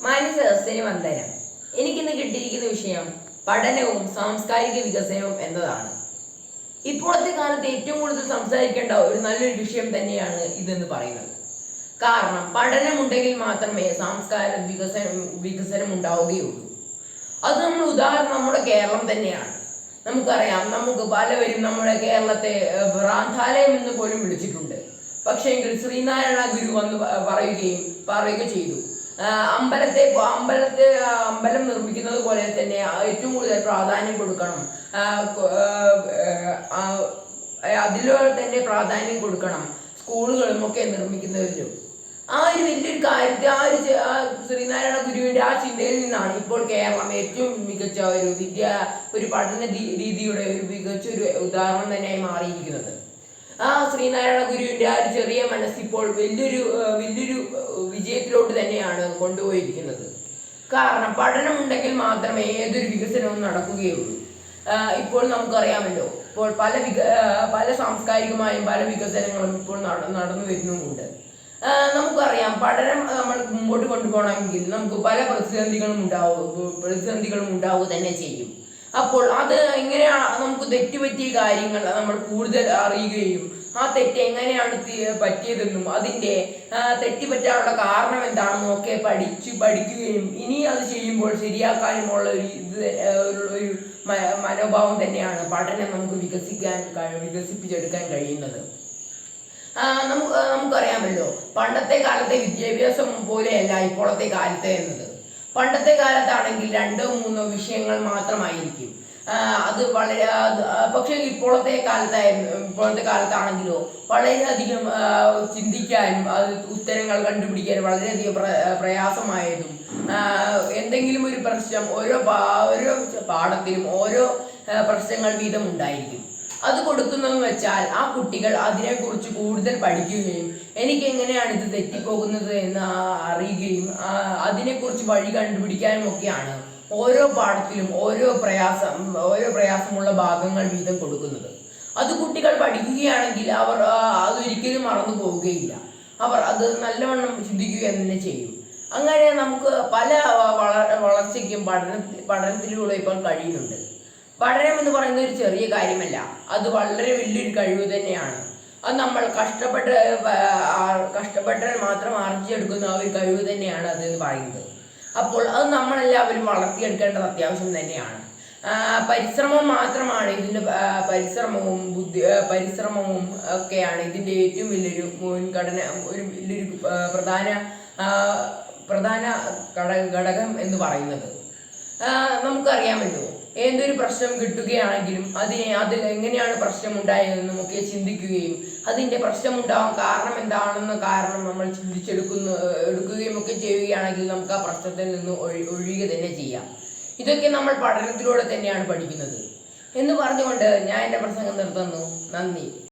മാന്യസദസ്സിന് വന്ദനം എനിക്കിന്ന് കിട്ടിയിരിക്കുന്ന വിഷയം പഠനവും സാംസ്കാരിക വികസനവും എന്നതാണ്. ഇപ്പോഴത്തെ കാലത്ത് ഏറ്റവും കൂടുതൽ സംസാരിക്കേണ്ട ഒരു നല്ലൊരു വിഷയം തന്നെയാണ് ഇതെന്ന് പറയുന്നത്. കാരണം പഠനമുണ്ടെങ്കിൽ മാത്രമേ സാംസ്കാര വികസനം വികസനം ഉണ്ടാവുകയുള്ളൂ അത് നമ്മൾ ഉദാഹരണം നമ്മുടെ കേരളം തന്നെയാണ്. നമുക്കറിയാം നമുക്ക് പലവരും നമ്മുടെ കേരളത്തെ ഭ്രാന്താലയം എന്ന് പോലും വിളിച്ചിട്ടുണ്ട്. പക്ഷേ എങ്കിൽ ശ്രീനാരായണ ഗുരു വന്ന് പറയുകയും പറയുക ചെയ്തു. അമ്പലത്തെ അമ്പലത്തെ അമ്പലം നിർമ്മിക്കുന്നത് പോലെ തന്നെ ഏറ്റവും കൂടുതൽ പ്രാധാന്യം കൊടുക്കണം. അതിലൂടെ തന്നെ പ്രാധാന്യം കൊടുക്കണം. സ്കൂളുകളും ഒക്കെ നിർമ്മിക്കുന്നതിലും ആ ഒരു വലിയൊരു കാര്യത്തെ ആ ഒരു ശ്രീനാരായണ ഗുരുവിന്റെ ആ ചിന്തയിൽ നിന്നാണ് ഇപ്പോൾ കേരളം ഏറ്റവും മികച്ച ഒരു വിദ്യ ഒരു പഠന രീതിയുടെ ഒരു മികച്ച ഒരു ഉദാഹരണം തന്നെയായി മാറിയിരിക്കുന്നത്. ആ ശ്രീനാരായണ ഗുരുവിന്റെ ആ ഒരു ചെറിയ മനസ്സിപ്പോൾ വലിയൊരു വലിയൊരു വിജയത്തിലോട്ട് തന്നെയാണ് കൊണ്ടുപോയിരിക്കുന്നത്. കാരണം പഠനമുണ്ടെങ്കിൽ മാത്രമേ ഏതൊരു വികസനവും നടക്കുകയുള്ളൂ. ഇപ്പോൾ നമുക്കറിയാമല്ലോ ഇപ്പോൾ പല വിക പല സാംസ്കാരികമായും പല വികസനങ്ങളും ഇപ്പോൾ നട- നടന്നു വരുന്നുമുണ്ട്. നമുക്കറിയാം പഠനം നമ്മൾ മുമ്പോട്ട് കൊണ്ടുപോകണമെങ്കിൽ നമുക്ക് പല പ്രതിസന്ധികളും ഉണ്ടാവും പ്രതിസന്ധികളും ഉണ്ടാവുക തന്നെ ചെയ്യും. അപ്പോൾ അത് എങ്ങനെയാണ് നമുക്ക് തെറ്റുപറ്റിയ കാര്യങ്ങൾ നമ്മൾ കൂടുതൽ അറിയുകയും ആ തെറ്റ് എങ്ങനെയാണ് പറ്റിയതെന്നും അതിന്റെ തെറ്റുപറ്റാനുള്ള കാരണം എന്താണെന്നും ഒക്കെ പഠിച്ച് പഠിക്കുകയും ഇനി അത് ചെയ്യുമ്പോൾ ശരിയാക്കാനുമുള്ള ഒരു ഇത് ഒരു- മനോഭാവം തന്നെയാണ് പഠനം നമുക്ക് വികസിക്കാൻ വികസിപ്പിച്ചെടുക്കാൻ കഴിയുന്നത്. നമുക്ക് നമുക്കറിയാമല്ലോ പണ്ടത്തെ കാലത്തെ വിദ്യാഭ്യാസം പോലെയല്ല ഇപ്പോഴത്തെ കാലത്തെ എന്നത്. പണ്ടത്തെ കാലത്താണെങ്കിൽ രണ്ടോ മൂന്നോ വിഷയങ്ങൾ മാത്രമായിരിക്കും. അത് വളരെ പക്ഷേ ഇപ്പോഴത്തെ കാലത്തായിരുന്നു ഇപ്പോഴത്തെ കാലത്താണെങ്കിലോ വളരെയധികം ചിന്തിക്കാനും അത് ഉത്തരങ്ങൾ കണ്ടുപിടിക്കാനും വളരെയധികം പ്ര- പ്രയാസമായതും എന്തെങ്കിലും ഒരു പ്രശ്നം ഓരോ ഓരോ പാഠത്തിലും ഓരോ പ്രശ്നങ്ങൾ വീതം ഉണ്ടായിരിക്കും. അത് കൊടുക്കുന്നതെന്ന് വെച്ചാൽ ആ കുട്ടികൾ അതിനെക്കുറിച്ച് കൂടുതൽ പഠിക്കുകയും എനിക്ക് എങ്ങനെയാണ് ഇത് തെറ്റിപ്പോകുന്നത് എന്ന് അതിനെക്കുറിച്ച് വഴി കണ്ടുപിടിക്കാനും ഒക്കെയാണ് ഓരോ പാഠത്തിലും ഓരോ പ്രയാസം ഓരോ പ്രയാസമുള്ള ഭാഗങ്ങൾ വീതം കൊടുക്കുന്നത്. അത് കുട്ടികൾ പഠിക്കുകയാണെങ്കിൽ അവർ അതൊരിക്കലും മറന്നു പോവുകയില്ല. അവർ അത് നല്ലവണ്ണം ചിന്തിക്കുക തന്നെ ചെയ്യും. അങ്ങനെ നമുക്ക് പല വള വളർച്ചയ്ക്കും പഠന പഠനത്തിലൂടെ ഇപ്പോൾ കഴിയുന്നുണ്ട്. പഠനം എന്ന് പറയുന്നത് ഒരു ചെറിയ കാര്യമല്ല. അത് വളരെ വലിയൊരു കഴിവ് തന്നെയാണ്. അത് നമ്മൾ കഷ്ടപ്പെട്ട് കഷ്ടപ്പെട്ടാൽ മാത്രം ആർജിച്ചെടുക്കുന്ന ആ ഒരു കഴിവ് തന്നെയാണ് അത് എന്ന് പറയുന്നത്. അപ്പോൾ അത് നമ്മളെല്ലാവരും വളർത്തിയെടുക്കേണ്ടത് അത്യാവശ്യം തന്നെയാണ്. പരിശ്രമം മാത്രമാണ് ഇതിന്റെ പരിശ്രമവും ബുദ്ധി പരിശ്രമവും ഒക്കെയാണ് ഇതിന്റെ ഏറ്റവും വലിയൊരു മുൻഘടന ഒരു വലിയൊരു പ്രധാന പ്രധാന ഘടക എന്ന് പറയുന്നത്. നമുക്കറിയാമല്ലോ. ഏതൊരു പ്രശ്നം കിട്ടുകയാണെങ്കിലും അതിനെ അതിൽ എങ്ങനെയാണ് പ്രശ്നം ഉണ്ടായതെന്നും ഒക്കെ ചിന്തിക്കുകയും അതിന്റെ പ്രശ്നം ഉണ്ടാവാൻ കാരണം എന്താണെന്ന കാരണം നമ്മൾ ചിന്തിച്ചെടുക്കുന്ന എടുക്കുകയും ഒക്കെ ചെയ്യുകയാണെങ്കിൽ നമുക്ക് ആ പ്രശ്നത്തിൽ നിന്ന് ഒഴി ഒഴിയുക തന്നെ ചെയ്യാം. ഇതൊക്കെ നമ്മൾ പഠനത്തിലൂടെ തന്നെയാണ് പഠിക്കുന്നത്. എന്ന് പറഞ്ഞുകൊണ്ട് ഞാൻ എന്റെ പ്രസംഗം നിർത്തുന്നു. നന്ദി.